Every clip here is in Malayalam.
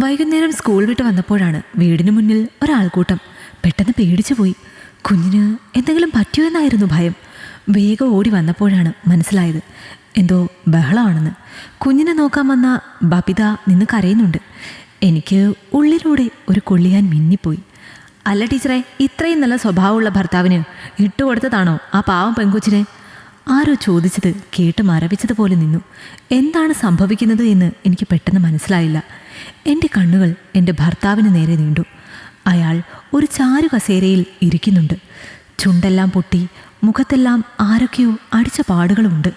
വൈകുന്നേരം സ്കൂൾ വിട്ട് വന്നപ്പോഴാണ് വീടിന് മുന്നിൽ ഒരാൾക്കൂട്ടം പെട്ടെന്ന് പേടിച്ചു പോയി. കുഞ്ഞിന് എന്തെങ്കിലും പറ്റിയോ എന്നായിരുന്നു ഭയം. വേഗം ഓടി വന്നപ്പോഴാണ് മനസ്സിലായത്. എന്തോ ബഹളമാണെന്ന്. കുഞ്ഞിനെ നോക്കാൻ വന്ന ബബിത നിന്ന് കരയുന്നുണ്ട്. എനിക്ക് ഉള്ളിലൂടെ ഒരു കൊള്ളിയാൻ മിന്നിപ്പോയി. അല്ല ടീച്ചറെ ഇത്രയും നല്ല സ്വഭാവമുള്ള ഭർത്താവിന് ഇട്ടുകൊടുത്തതാണോ ആ പാവം പെൺകൊച്ചിനെ? ആരോ ചോദിച്ചത് കേട്ട് മരവിച്ചതുപോലെ നിന്നു. എന്താണ് സംഭവിക്കുന്നത് എന്ന് എനിക്ക് പെട്ടെന്ന് മനസ്സിലായില്ല. എന്റെ കണ്ണുകൾ എന്റെ ഭർത്താവിന് നേരെ നീണ്ടു. അയാൾ ഒരു ചാരു കസേരയിൽ ഇരിക്കുന്നുണ്ട്. ചുണ്ടെല്ലാം പൊട്ടി മുഖത്തെല്ലാം ആരൊക്കെയോ അടിച്ച പാടുകളുമുണ്ട്.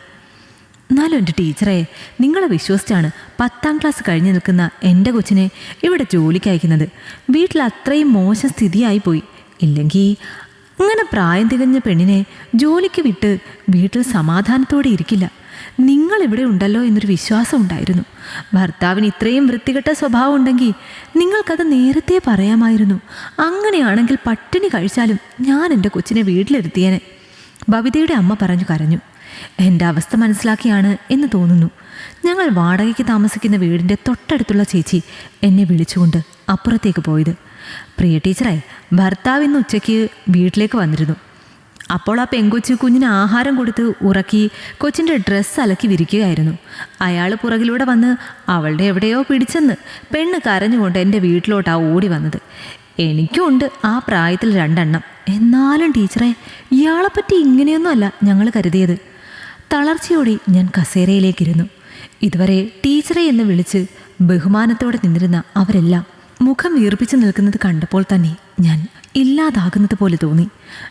എന്നാലും എന്റെ ടീച്ചറെ നിങ്ങളെ വിശ്വസിച്ചാണ് പത്താം ക്ലാസ് കഴിഞ്ഞ് നിൽക്കുന്ന എന്റെ കൊച്ചിനെ ഇവിടെ ജോലിക്ക് അയക്കുന്നത്. വീട്ടിൽ അത്രയും മോശം സ്ഥിതിയായി പോയി. ഇല്ലെങ്കിൽ അങ്ങനെ പ്രായം തികഞ്ഞ പെണ്ണിനെ ജോലിക്ക് വിട്ട് വീട്ടിൽ സമാധാനത്തോടെ ഇരിക്കില്ല. നിങ്ങൾ ഇവിടെ ഉണ്ടല്ലോ എന്നൊരു വിശ്വാസം ഉണ്ടായിരുന്നു. ഭർത്താവിന് ഇത്രയും വൃത്തികെട്ട സ്വഭാവം ഉണ്ടെങ്കിൽ നിങ്ങൾക്കത് നേരത്തെ പറയാമായിരുന്നു. അങ്ങനെയാണെങ്കിൽ പട്ടിണി കഴിച്ചാലും ഞാൻ എന്റെ കൊച്ചിനെ വീട്ടിലിരുത്തിയേനെ. ഭവിതയുടെ അമ്മ പറഞ്ഞു കരഞ്ഞു. എന്റെ അവസ്ഥ മനസ്സിലാക്കിയാണ് എന്ന് തോന്നുന്നു. ഞങ്ങൾ വാടകയ്ക്ക് താമസിക്കുന്ന വീടിന്റെ തൊട്ടടുത്തുള്ള ചേച്ചി എന്നെ വിളിച്ചുകൊണ്ട് അപ്പുറത്തേക്ക് പോയത്. പ്രിയ ടീച്ചറെ ഭർത്താവ് ഇന്ന് ഉച്ചയ്ക്ക് വീട്ടിലേക്ക് വന്നിരുന്നു. അപ്പോൾ ആ പെങ്കൊച്ചു കുഞ്ഞിന് ആഹാരം കൊടുത്ത് ഉറക്കി കൊച്ചിന്റെ ഡ്രസ്സ് അലക്കി വിരിക്കുകയായിരുന്നു. അയാൾ പുറകിലൂടെ വന്ന് അവളുടെ എവിടെയോ പിടിച്ചെന്ന് പെണ്ണ് കരഞ്ഞുകൊണ്ട് എന്റെ വീട്ടിലോട്ടാ ഓടി വന്നത്. എനിക്കുണ്ട് ആ പ്രായത്തിൽ രണ്ടെണ്ണം. എന്നാലും ടീച്ചറെ ഇയാളെപ്പറ്റി ഇങ്ങനെയൊന്നും അല്ല ഞങ്ങൾ കരുതിയത്. തളർച്ചയോടെ ഞാൻ കസേരയിലേക്കിരുന്നു. ഇതുവരെ ടീച്ചറെ എന്ന് വിളിച്ച് ബഹുമാനത്തോടെ നിന്നിരുന്ന അവരെല്ലാം മുഖം വീർപ്പിച്ചു നിൽക്കുന്നത് കണ്ടപ്പോൾ തന്നെ ഞാൻ ഇല്ലാതാകുന്നത് പോലെ തോന്നി.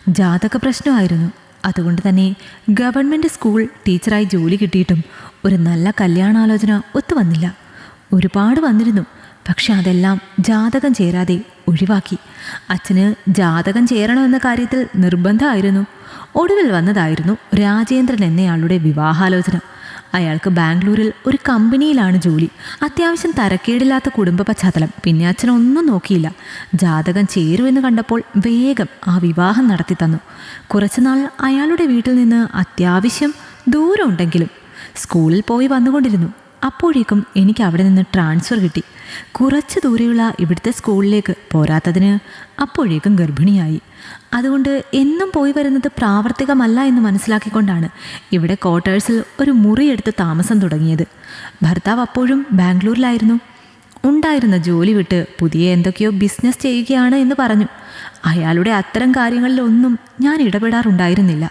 ജാതക പ്രശ്നമായിരുന്നു. അതുകൊണ്ട് തന്നെ ഗവൺമെന്റ് സ്കൂൾ ടീച്ചറായി ജോലി കിട്ടിയിട്ടും ഒരു നല്ല കല്യാണാലോചന ഒത്തുവന്നില്ല ഒരുപാട് വന്നിരുന്നു. പക്ഷെ അതെല്ലാം ജാതകം ചേരാതെ ഒഴിവാക്കി. അച്ഛന് ജാതകം ചേരണമെന്ന കാര്യത്തിൽ നിർബന്ധമായിരുന്നു. ഒടുവിൽ വന്നതായിരുന്നു രാജേന്ദ്രൻ എന്നയാളുടെ വിവാഹാലോചന. അയാൾക്ക് ബാംഗ്ലൂരിൽ ഒരു കമ്പനിയിലാണ് ജോലി. അത്യാവശ്യം തരക്കേടില്ലാത്ത കുടുംബ പശ്ചാത്തലം. പിന്നെ അച്ഛൻ ഒന്നും നോക്കിയില്ല. ജാതകം ചേരുമെന്ന് കണ്ടപ്പോൾ വേഗം ആ വിവാഹം നടത്തി തന്നു. കുറച്ചുനാൾ അയാളുടെ വീട്ടിൽ നിന്ന് അത്യാവശ്യം ദൂരമുണ്ടെങ്കിലും സ്കൂളിൽ പോയി വന്നുകൊണ്ടിരുന്നു. അപ്പോഴേക്കും എനിക്ക് അവിടെ നിന്ന് ട്രാൻസ്ഫർ കിട്ടി. കുറച്ച് ദൂരെയുള്ള ഇവിടുത്തെ സ്കൂളിലേക്ക് പോരാത്തതിന് അപ്പോഴേക്കും ഗർഭിണിയായി. അതുകൊണ്ട് എന്നും പോയി വരുന്നത് പ്രാവർത്തികമല്ല എന്ന് മനസ്സിലാക്കിക്കൊണ്ടാണ് ഇവിടെ ക്വാർട്ടേഴ്സിൽ ഒരു മുറിയെടുത്ത് താമസം തുടങ്ങിയത്. ഭർത്താവ് അപ്പോഴും ബാംഗ്ലൂരിലായിരുന്നു. ഉണ്ടായിരുന്ന ജോലി വിട്ട് പുതിയ എന്തൊക്കെയോ ബിസിനസ് ചെയ്യുകയാണ് എന്ന് പറഞ്ഞു. അയാളുടെ അത്തരം കാര്യങ്ങളിലൊന്നും ഞാൻ ഇടപെടാറുണ്ടായിരുന്നില്ല.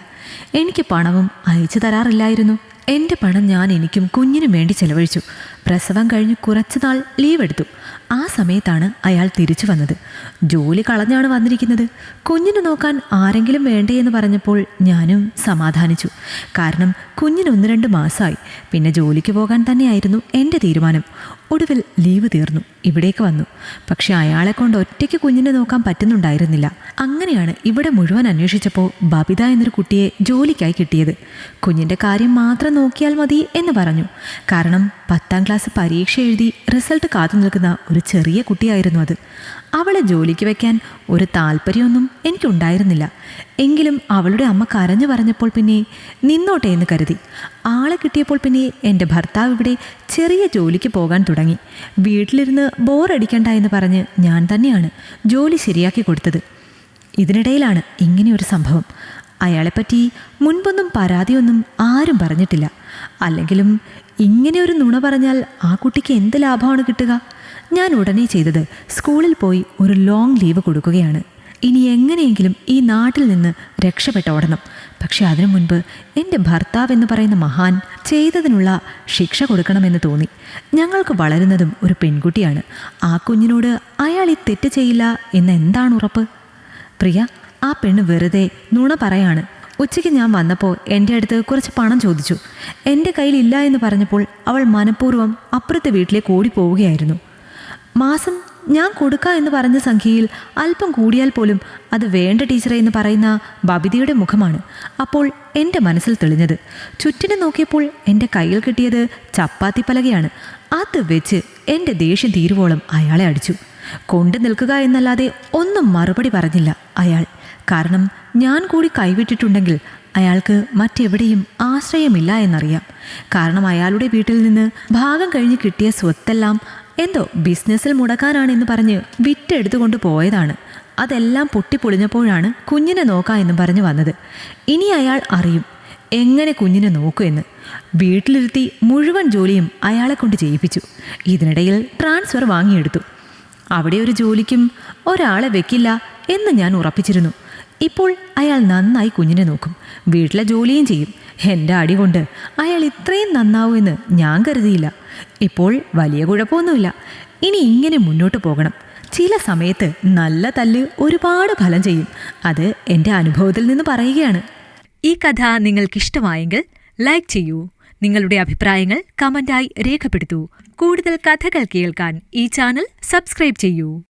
എനിക്ക് പണവും അയച്ചു തരാറില്ലായിരുന്നു. എന്റെ പണം ഞാൻ എനിക്കും കുഞ്ഞിനും വേണ്ടി ചെലവഴിച്ചു. പ്രസവം കഴിഞ്ഞ് കുറച്ചുനാൾ ലീവ് എടുത്തു. ആ സമയത്താണ് അയാൾ തിരിച്ചു വന്നത്. ജോലി കളഞ്ഞാണ് വന്നിരിക്കുന്നത്. കുഞ്ഞിനെ നോക്കാൻ ആരെങ്കിലും വേണ്ടേ എന്ന് പറഞ്ഞപ്പോൾ ഞാനും സമാധാനിച്ചു. കാരണം കുഞ്ഞിന് ഒന്ന് രണ്ട് മാസമായി പിന്നെ ജോലിക്ക് പോകാൻ തന്നെയായിരുന്നു എന്റെ തീരുമാനം. ഒടുവിൽ ലീവ് തീർന്നു. ഇവിടേക്ക് വന്നു. പക്ഷെ അയാളെ കൊണ്ട് ഒറ്റയ്ക്ക് കുഞ്ഞിനെ നോക്കാൻ പറ്റുന്നുണ്ടായിരുന്നില്ല. അങ്ങനെയാണ് ഇവിടെ മുഴുവൻ അന്വേഷിച്ചപ്പോൾ ബബിത എന്നൊരു കുട്ടിയെ ജോലിക്കായി കിട്ടിയത്. കുഞ്ഞിന്റെ കാര്യം മാത്രം നോക്കിയാൽ മതി എന്ന് പറഞ്ഞു. കാരണം പത്താം ക്ലാസ് പരീക്ഷ എഴുതി റിസൾട്ട് കാത്തു നിൽക്കുന്ന ഒരു ചെറിയ കുട്ടിയായിരുന്നു അത്. അവളെ ജോലിക്ക് വെക്കാൻ ഒരു താല്പര്യമൊന്നും എനിക്കുണ്ടായിരുന്നില്ല. എങ്കിലും അവളുടെ അമ്മ കരഞ്ഞു പറഞ്ഞപ്പോൾ പിന്നെ നിന്നോട്ടെ എന്ന് കരുതി. ആളെ കിട്ടിയപ്പോൾ പിന്നെ എന്റെ ഭർത്താവ് ഇവിടെ ചെറിയ ജോലിക്ക് പോകാൻ തുടങ്ങി. വീട്ടിലിരുന്ന് ബോറടിക്കണ്ട എന്ന് പറഞ്ഞ് ഞാൻ തന്നെയാണ് ജോലി ശരിയാക്കി കൊടുത്തത്. ഇതിനിടയിലാണ് ഇങ്ങനെയൊരു സംഭവം. അയാളെപ്പറ്റി മുൻപൊന്നും പരാതിയൊന്നും ആരും പറഞ്ഞിട്ടില്ല. അല്ലെങ്കിലും ഇങ്ങനെ ഒരു നുണ പറഞ്ഞാൽ ആ കുട്ടിക്ക് എന്ത് ലാഭമാണ് കിട്ടുക? ഞാൻ ഉടനെ ചെയ്തത് സ്കൂളിൽ പോയി ഒരു ലോങ് ലീവ് കൊടുക്കുകയാണ്. ഇനി എങ്ങനെയെങ്കിലും ഈ നാട്ടിൽ നിന്ന് രക്ഷപ്പെട്ട് ഓടണം. പക്ഷെ അതിനു മുൻപ് എന്റെ ഭർത്താവ് എന്ന് പറയുന്ന മഹാൻ ചെയ്തതിനുള്ള ശിക്ഷ കൊടുക്കണമെന്ന് തോന്നി. ഞങ്ങൾക്ക് വളരുന്നതും ഒരു പെൺകുട്ടിയാണ്. ആ കുഞ്ഞിനോട് അയാൾ ഈ തെറ്റ് ചെയ്യില്ല എന്ന് എന്താണ് ഉറപ്പ്? പ്രിയ ആ പെണ്ണ് വെറുതെ നുണ പറയാണ്. ഉച്ചയ്ക്ക് ഞാൻ വന്നപ്പോൾ എന്റെ അടുത്ത് കുറച്ച് പണം ചോദിച്ചു. എന്റെ കയ്യിലില്ല എന്ന് പറഞ്ഞപ്പോൾ അവൾ മനഃപൂർവം അപ്പുറത്തെ വീട്ടിലേക്ക് ഓടിപ്പോവുകയായിരുന്നു. മാസം ഞാൻ കൊടുക്കാം എന്ന് പറഞ്ഞ സംഖ്യയിൽ അല്പം കൂടിയാൽ പോലും അത് വേണ്ട ടീച്ചറെ എന്ന് പറയുന്ന ബബിതയുടെ മുഖമാണ് അപ്പോൾ എന്റെ മനസ്സിൽ തെളിഞ്ഞത്. ചുറ്റിനെ നോക്കിയപ്പോൾ എന്റെ കയ്യിൽ കിട്ടിയത് ചപ്പാത്തി പലകയാണ്. അത് വെച്ച് എന്റെ ദേഷ്യം തീരുവോളം അയാളെ അടിച്ചു. കൊണ്ടു നിൽക്കുക എന്നല്ലാതെ ഒന്നും മറുപടി പറഞ്ഞില്ല അയാൾ. കാരണം ഞാൻ കൂടി കൈവിട്ടിട്ടുണ്ടെങ്കിൽ അയാൾക്ക് മറ്റെവിടെയും ആശ്രയമില്ല എന്നറിയാം. കാരണം അയാളുടെ വീട്ടിൽ നിന്ന് ഭാഗം കഴിഞ്ഞ് കിട്ടിയ സ്വത്തെല്ലാം എന്തോ ബിസിനസ്സിൽ മുടക്കാനാണെന്ന് പറഞ്ഞ് വിറ്റെടുത്തുകൊണ്ട് പോയതാണ്. അതെല്ലാം പൊട്ടിപ്പൊളിഞ്ഞപ്പോഴാണ് കുഞ്ഞിനെ നോക്കാം എന്ന് പറഞ്ഞു വന്നത്. ഇനി അയാൾ അറിയും എങ്ങനെ കുഞ്ഞിനെ നോക്കൂ എന്ന്. വീട്ടിലിരുത്തി മുഴുവൻ ജോലിയും അയാളെ കൊണ്ട് ചെയ്യിപ്പിച്ചു. ഇതിനിടയിൽ ട്രാൻസ്ഫർ വാങ്ങിയെടുത്തു. അവിടെ ഒരു ജോലിക്കും ഒരാളെ വെക്കില്ല എന്ന് ഞാൻ ഉറപ്പിച്ചിരുന്നു. ഇപ്പോൾ അയാൾ നന്നായി കുഞ്ഞിനെ നോക്കും. വീട്ടിലെ ജോലിയും ചെയ്യും. എന്റെ അടി കൊണ്ട് അയാൾ ഇത്രയും നന്നാവുമെന്ന് ഞാൻ കരുതിയില്ല. ഇപ്പോൾ വലിയ കുഴപ്പമൊന്നുമില്ല. ഇനി ഇങ്ങനെ മുന്നോട്ട് പോകണം. ചില സമയത്ത് നല്ല തല്ല് ഒരുപാട് ഫലം ചെയ്യും. അത് എന്റെ അനുഭവത്തിൽ നിന്ന് പറയുകയാണ്. ഈ കഥ നിങ്ങൾക്കിഷ്ടമായെങ്കിൽ ലൈക്ക് ചെയ്യൂ. നിങ്ങളുടെ അഭിപ്രായങ്ങൾ കമന്റായി രേഖപ്പെടുത്തൂ. കൂടുതൽ കഥകൾ കേൾക്കാൻ ഈ ചാനൽ സബ്സ്ക്രൈബ് ചെയ്യൂ.